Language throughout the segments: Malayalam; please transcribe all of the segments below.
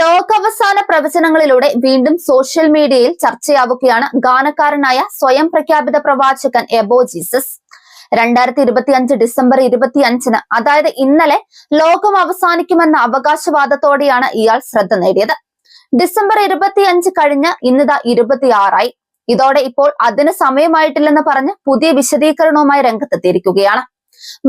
ലോകാവസാന പ്രവചനങ്ങളിലൂടെ വീണ്ടും സോഷ്യൽ മീഡിയയിൽ ചർച്ചയാവുകയാണ് ഗാനക്കാരനായ സ്വയം പ്രഖ്യാപിത പ്രവാചകൻ എബോ ജീസസ്. രണ്ടായിരത്തി ഇരുപത്തി അഞ്ച് ഡിസംബർ ഇരുപത്തി അഞ്ചിന് അതായത് ഇന്നലെ ലോകം അവസാനിക്കുമെന്ന അവകാശവാദത്തോടെയാണ് ഇയാൾ ശ്രദ്ധ നേടിയത്. ഡിസംബർ ഇരുപത്തി അഞ്ച് കഴിഞ്ഞ് ഇന്നിതാ ഇരുപത്തിയാറായി. ഇതോടെ ഇപ്പോൾ അതിന് സമയമായിട്ടില്ലെന്ന് പറഞ്ഞ് പുതിയ വിശദീകരണവുമായി രംഗത്തെത്തിയിരിക്കുകയാണ്.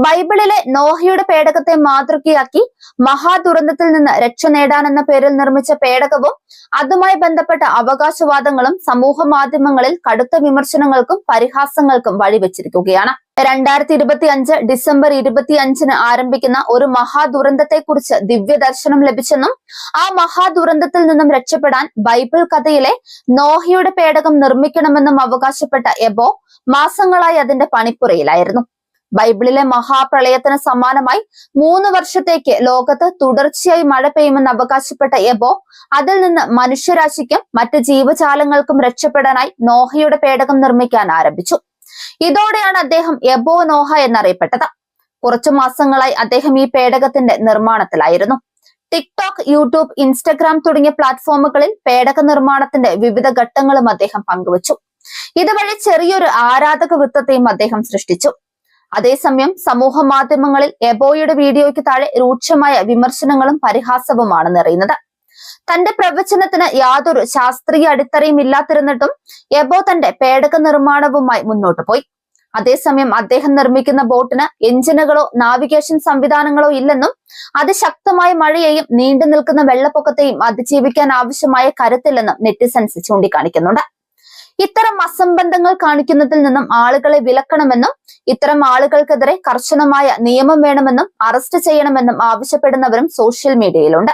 ബൈബിളിലെ നോഹയുടെ പേടകത്തെ മാതൃകയാക്കി മഹാദുരന്തത്തിൽ നിന്ന് രക്ഷ നേടാനെന്ന പേരിൽ നിർമ്മിച്ച പേടകവും അതുമായി ബന്ധപ്പെട്ട അവകാശവാദങ്ങളും സമൂഹ മാധ്യമങ്ങളിൽ കടുത്ത വിമർശനങ്ങൾക്കും പരിഹാസങ്ങൾക്കും വഴിവെച്ചിരിക്കുകയാണ്. രണ്ടായിരത്തി ഇരുപത്തി അഞ്ച് ഡിസംബർ ഇരുപത്തി അഞ്ചിന് ആരംഭിക്കുന്ന ഒരു മഹാദുരന്തത്തെക്കുറിച്ച് ദിവ്യദർശനം ലഭിച്ചെന്നും ആ മഹാദുരന്തത്തിൽ നിന്നും രക്ഷപ്പെടാൻ ബൈബിൾ കഥയിലെ നോഹയുടെ പേടകം നിർമ്മിക്കണമെന്നും അവകാശപ്പെട്ട എബോ മാസങ്ങളായി അതിന്റെ പണിപ്പുറയിലായിരുന്നു ബൈബിളിലെ മഹാപ്രളയത്തിന് സമാനമായി മൂന്ന് വർഷത്തേക്ക് ലോകത്ത് തുടർച്ചയായി മഴ പെയ്യുമെന്ന് അവകാശപ്പെട്ട എബോ അതിൽ നിന്ന് മനുഷ്യരാശിക്കും മറ്റ് ജീവജാലങ്ങൾക്കും രക്ഷപ്പെടാനായി നോഹയുടെ പേടകം നിർമ്മിക്കാൻ ആരംഭിച്ചു. ഇതോടെയാണ് അദ്ദേഹം എബോ നോഹ എന്നറിയപ്പെട്ടത്. കുറച്ചു മാസങ്ങളായി അദ്ദേഹം ഈ പേടകത്തിന്റെ നിർമ്മാണത്തിലായിരുന്നു. ടിക്ടോക്ക് യൂട്യൂബ് ഇൻസ്റ്റഗ്രാം തുടങ്ങിയ പ്ലാറ്റ്ഫോമുകളിൽ പേടക നിർമ്മാണത്തിന്റെ വിവിധ ഘട്ടങ്ങളും അദ്ദേഹം പങ്കുവച്ചു. ഇതുവഴി ചെറിയൊരു ആരാധക വൃത്തത്തെയും അദ്ദേഹം സൃഷ്ടിച്ചു. അതേസമയം സമൂഹ മാധ്യമങ്ങളിൽ എബോയുടെ വീഡിയോയ്ക്ക് താഴെ രൂക്ഷമായ വിമർശനങ്ങളും പരിഹാസവുമാണ് നിറയുന്നത് തന്റെ പ്രവചനത്തിന് യാതൊരു ശാസ്ത്രീയ അടിത്തറയും ഇല്ലാതിരുന്നിട്ടും എബോ തന്റെ പേടക നിർമ്മാണവുമായി മുന്നോട്ട് പോയി. അതേസമയം അദ്ദേഹം നിർമ്മിക്കുന്ന ബോട്ടിന് എഞ്ചിനുകളോ നാവിഗേഷൻ സംവിധാനങ്ങളോ ഇല്ലെന്നും അതിശക്തമായ മഴയെയും നീണ്ടു നിൽക്കുന്ന വെള്ളപ്പൊക്കത്തെയും അതിജീവിക്കാൻ ആവശ്യമായ കരുത്തില്ലെന്നും നെറ്റിസൻസ് ചൂണ്ടിക്കാണിക്കുന്നുണ്ട്. അസംബന്ധങ്ങൾ കാണിക്കുന്നതിൽ നിന്നും ആളുകളെ വിലക്കണമെന്നും ഇത്തരം ആളുകൾക്കെതിരെ കർശനമായ നിയമം വേണമെന്നും അറസ്റ്റ് ചെയ്യണമെന്നും ആവശ്യപ്പെടുന്നവരും സോഷ്യൽ മീഡിയയിലുണ്ട്.